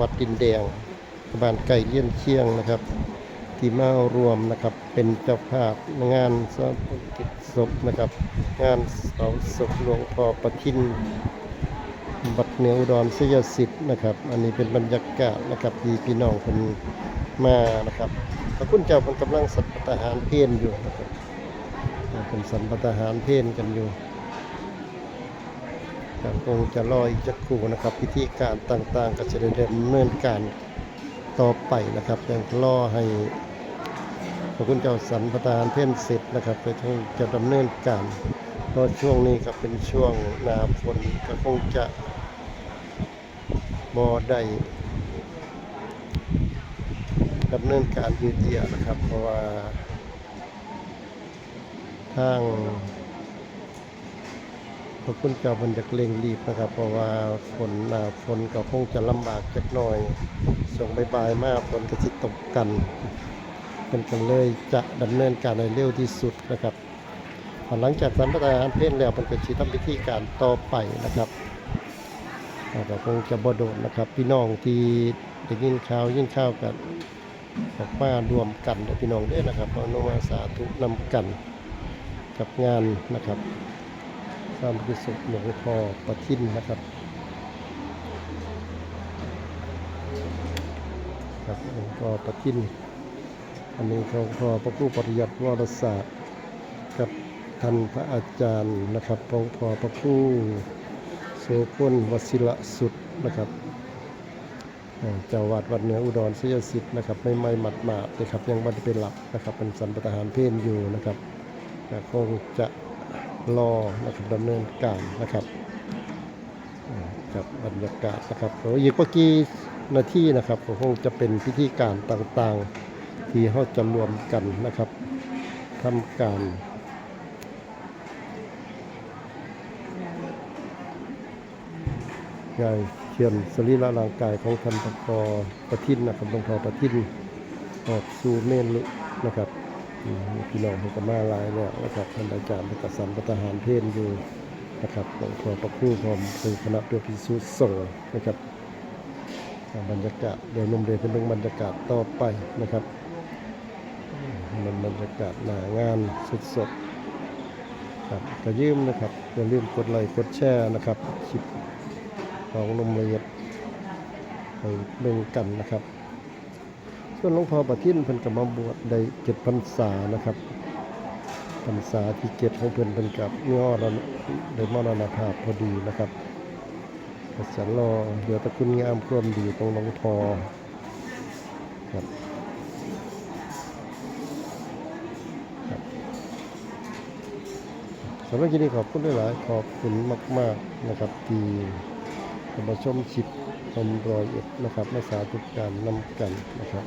วัดดินแดงบ้านไก่เลี้ยนเชียงนะครับ ที่มารวมนะครับเป็นเจ้าภาพงานสวติศพนะครับ งานเสาศพหลวงพ่อประทินบัดเหนืออุดรศยสิทธิ์นะครับ อันนี้เป็นบรรยากาศนะครับที่พี่น้องคนมานะครับพระคุณเจ้าเป็นกำลังสัตตาหารเพลอยู่นะครับเป็นสันปทหารเพลกันอยู่ คงจะรออีกจักครู่นะครับ พิธีการต่างๆ ก็จะได้ดำเนินการต่อไปนะครับยังรอให้พระคุณเจ้าสันปทารเพลเสร็จนะครับก็คงจะดำเนินการเพราะช่วงนี้ก็เป็นช่วงหนาฝนก็คงจะบ่ได้ดำเนินการยืดเยื้อนะครับ เพราะว่าทาง พระคุณเจ้ามันจะเร่งรีบนะครับ เพราะว่าฝนหนาฝนก็คงจะลำบากจักหน่อยส่งบายๆมากฝนก็สิตกกันเป็นกันเลยจะดำเนินการในเร็วที่สุดนะครับหลังจากสัมปทานเพศแล้วมันก็จะทำพิธีการต่อไปนะครับอ่าก็คงจะบดโดนนะครับ พี่น้องที่ได้ยินข่าวยินข่าวกันออกมารวมกันพี่น้องด้อนะครับเอานมาสาธุนำกันกับงานนะครับ สร้างพิสุหลวงพ่อประทินนะครับครับหลวงพ่อประทินอันนี้หลวงพ่อพระผู้ปฏิยัติวรศาสตร์กับท่านพระอาจารย์นะครับหลวงพ่อพระครูโสพลวชิระสุดนะครับเจ้าวัดวัดเหนืออุดรศยสิทธิ์นะครับไม่ไม่หมัดหมาดนะครับยังไม่ได้เป็นหลักนะครับเป็นสันปทหารเพนอยู่นะครับคงจะ รอนะครับดำเนินการนะครับอ่าครับบรรยากาศนะครับโอ้อีกเมื่อกี้นาทีนะครับคงจะเป็นพิธีการต่างๆ ที่เขาจะรวมกันนะครับทำการยายเขียนสรีระร่างกายของท่านพอประทินนะครับหลวงพ่อประทินออกสู่เมนลุนะครับ พี่น้องเขาก็มาลายแล้วนะครับท่านอาจารย์ประกสันประหารเพนอยู่นะครับหลวงพ่อประครู่พร้อมเป็นคณะเพื่อพิสูจน์ส่งนะครับบรรยากาศเดี๋ยวนมเรียนเป็นเรื่องบรรยากาศต่อไปนะครับมันบรรยากาศหนางานสดๆครับก็ยืมนะครับอย่าลืมกดไลค์กดแชร์นะครับคลิปของนมเอียดไปเบิ่งกันนะครับ ส่วนหลวงพ่อประทินเพิ่นก็มาบวชได้เจ็ดพรรษานะครับพรรษาที่เจ็ดของเพิ่นเป็นกับเนื้อรณได้มรณภาพพอดีนะครับก็จะรอเดี๋ยวตะคุณงามความดีของหลวงพ่อครับสำหรับที่นี้ขอบคุณหลาย ขอบคุณมาก ๆ นะครับที่ มาชมชิปชมรอยเอ็ดนะครับมาสาธุการนำกันนะครับ